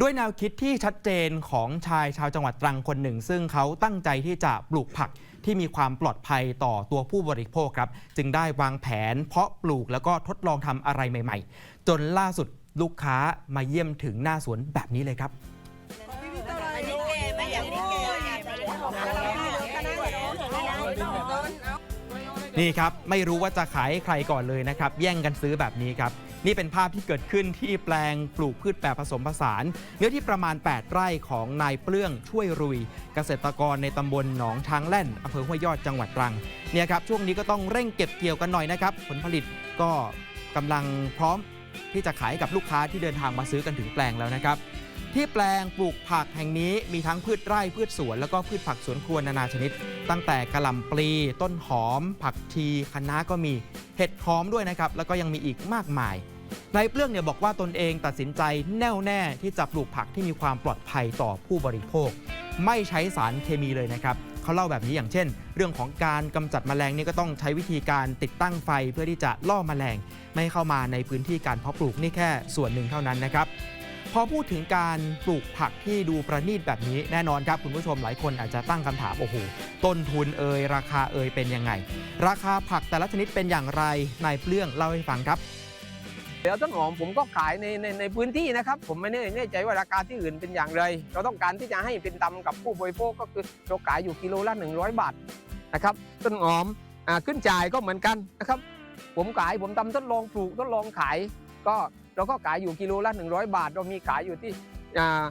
ด้วยแนวคิดที่ชัดเจนของชายชาวจังหวัดตรังคนหนึ่ง ซึ่งเขาตั้งใจที่จะปลูกผักที่มีความปลอดภัยต่อตัวผู้บริโภคครับ จึงได้วางแผน เพาะปลูกแล้วก็ทดลองทำอะไรใหม่ ๆ จนล่าสุดลูกค้ามาเยี่ยมถึงหน้าสวนแบบนี้เลยครับนี่ครับ ไม่รู้ว่าจะขายใครก่อนเลยนะครับ แย่งกันซื้อแบบนี้ครับ นี่เป็นภาพที่เกิดขึ้นที่แปลงปลูกพืชแปรผสมผสาน เนื้อที่ประมาณ 8 ไร่ของนายเปลื้องช่วยรุย เกษตรกรในตำบลหนองช้างแล่นอำเภอห้วยยอดจังหวัดตรังเนี่ยครับช่วงนี้ก็ต้องเร่งเก็บเกี่ยวกันหน่อยนะครับ ผลผลิตก็กำลังพร้อมที่จะขายกับลูกค้าที่เดินทางมาซื้อกันถึงแปลงแล้วนะครับ ที่แปลงปลูกผักแห่งนี้มีทั้งพืชไร่พืชสวน แล้วก็พืชผักสวนครัวนานาชนิด ตั้งแต่กระหล่ำปลี ต้นหอม ผักชีคะน้าก็มีเห็ดหอมด้วยนะครับ แล้วก็ยังมีอีกมากมาย นายเปลื้องเนี่ยบอกว่าตนเองตัดสินใจแน่วแน่ที่จะปลูกผักที่มีความปลอดภัยต่อผู้บริโภค ไม่ใช้สารเคมีเลยนะครับเขาเล่าแบบนี้อย่างเช่น เรื่องของการกำจัดแมลงนี่ก็ต้องใช้วิธีการติดตั้งไฟเพื่อที่จะล่อแมลง ไม่ให้เข้ามาในพื้นที่การเพาะปลูกนี่แค่ส่วนหนึ่งเท่านั้นนะครับพอพูดถึงการปลูกผักที่ดูประณีตแบบนี้แน่นอนครับคุณผู้ชมหลายคนอาจจะตั้งคำถามโอ้โหต้นทุนเอ่ยราคาเอ่ยเป็นยังไง ราคาผักแต่ละชนิดเป็นอย่างไรนายเปลื้องเล่าให้ฟังครับ เดี๋ยวต้นหอมผมก็ขายในในในพื้นที่นะครับ ผมไม่แน่แน่ใจว่าราคาที่อื่นเป็นอย่างไร เราต้องการที่จะให้เป็นธรรมกับผู้บริโภคก็คือเราขายอยู่กิโลละ 100 บาทนะครับ ต้นหอมอ่าขึ้นจ่ายก็เหมือนกันนะครับ ผมขายผมทำทดลองปลูกทดลองขาย ก็เราก็ขายอยู่กิโลละ 100 บาท เรามีขายอยู่ที่อ่า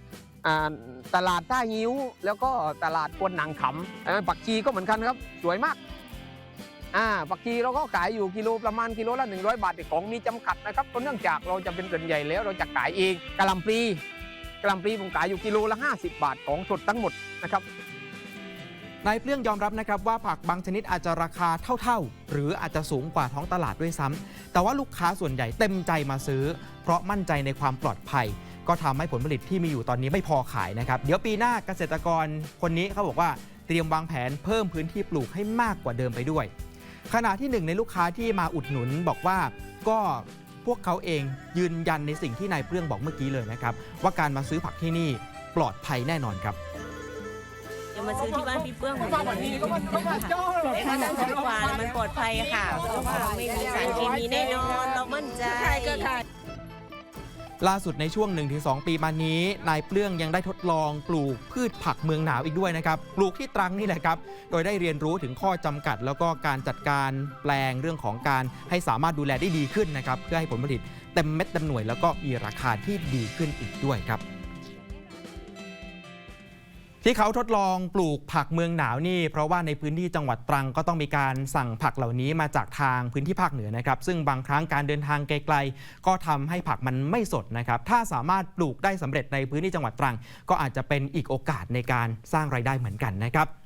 ตลาดท่ายิ้ว แล้วก็ตลาดควนหนังขำอ่าปักชีก็เหมือนกันครับ สวยมาก อ่าปักกีเราก็ขายอยู่กิโลประมาณกิโลละ100 บาทแต่ของมีจำกัดนะครับเพราะเนื่องจากเราจะเป็นส่วนใหญ่แล้วเราจะขายเองกะหล่ำปลีกะหล่ำปลีผมขายอยู่กิโลละ 50 บาทของสดทั้งหมดนะครับนายเปลื้องยอมรับนะครับว่าผักบางชนิดอาจจะราคาเท่าๆ หรืออาจจะสูงกว่าท้องตลาดด้วยซ้ำแต่ว่าลูกค้าส่วนใหญ่เต็มใจมาซื้อ เพราะมั่นใจในความปลอดภัย ก็ทำให้ผลผลิตที่มีอยู่ตอนนี้ไม่พอขายนะครับ เดี๋ยวปีหน้าเกษตรกรคนนี้เขาบอกว่าเตรียมวางแผนเพิ่มพื้นที่ปลูกให้มากกว่าเดิมไปด้วย ขณะที่หนึ่งในลูกค้าที่มาอุดหนุนบอกว่าก็พวกเขาเองยืนยันในสิ่งที่นายเปลื้องบอกเมื่อกี้เลยนะครับ ว่าการมาซื้อผักที่นี่ปลอดภัยแน่นอนครับจะมาซื้อที่บ้านพี่เปื้องเหมือนกันแต่ถ้ามันกว่ามันปลอดภัยค่ะเพราะว่าไม่มีสารเคมีแน่นอนเรามั่นใจ ล่าสุดในช่วง 1-2 ปีมานี้ นายเปลื้องยังได้ทดลองปลูกพืชผักเมืองหนาวอีกด้วยนะครับ ปลูกที่ตรังนี่แหละครับ โดยได้เรียนรู้ถึงข้อจำกัด แล้วก็การจัดการแปลงเรื่องของการให้สามารถดูแลได้ดีขึ้นนะครับ เพื่อให้ผลผลิตเต็มเม็ดเต็มหน่วย แล้วก็มีราคาที่ดีขึ้นอีกด้วยครับ ที่เขาทดลองปลูกผักเมืองหนาวนี่ เพราะว่าในพื้นที่จังหวัดตรังก็ต้องมีการสั่งผักเหล่านี้มาจากทางพื้นที่ภาคเหนือนะครับ ซึ่งบางครั้งการเดินทางไกลๆ ก็ทำให้ผักมันไม่สดนะครับ ถ้าสามารถปลูกได้สำเร็จในพื้นที่จังหวัดตรัง ก็อาจจะเป็นอีกโอกาสในการสร้างรายได้เหมือนกันนะครับ